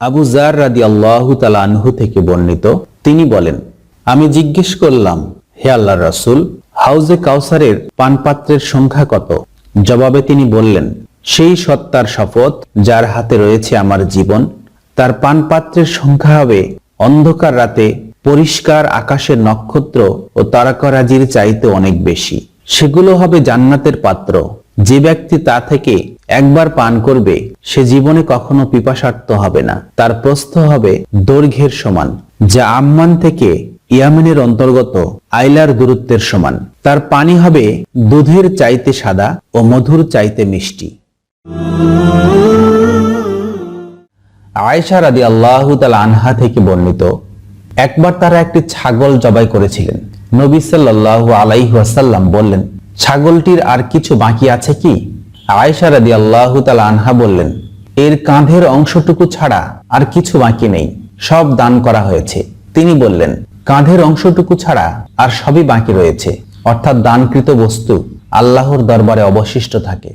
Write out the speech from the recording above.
Abu jar রাদি আল্লাহ আনহু থেকে বর্ণিত, তিনি বলেন, আমি জিজ্ঞেস করলাম, হে আল্লাহ রাসূল, হাউজে কাউসারের পানপাত্রের সংখ্যা কত? জবাবে তিনি বললেন, সেই সত্তার শপথ যার হাতে রয়েছে আমার জীবন, তার পানপাত্রের সংখ্যা হবে অন্ধকার রাতে পরিষ্কার আকাশের নক্ষত্র ও তারকারাজির চাইতে অনেক বেশি। সেগুলো হবে জান্নাতের পাত্র। যে ব্যক্তি তা থেকে একবার পান করবে, সে জীবনে কখনো পিপাসার্থ হবে না। তার প্রস্থ হবে দৈর্ঘ্যের সমান, যা আম্মান থেকে ইয়ামেনের অন্তর্গত আইলার দূরত্বের সমান। তার পানি হবে দুধের চাইতে সাদা ও মধুর চাইতে মিষ্টি। আয়েশা রাদি আল্লাহ আনহা থেকে বর্ণিত, একবার তারা একটি ছাগল জবাই করেছিলেন। নবী সাল্লাহ আলাইহি ওয়াসাল্লাম বললেন, ছাগলটির আর কিছু বাকি আছে কি? আয়েশা রাদি আল্লাহ তালা আনহা বললেন, এর কাঁধের অংশটুকু ছাড়া আর কিছু বাকি নেই, সব দান করা হয়েছে। তিনি বললেন, কাঁধের অংশটুকু ছাড়া আর সবই বাকি রয়েছে, অর্থাৎ দানকৃত বস্তু আল্লাহর দরবারে অবশিষ্ট থাকে।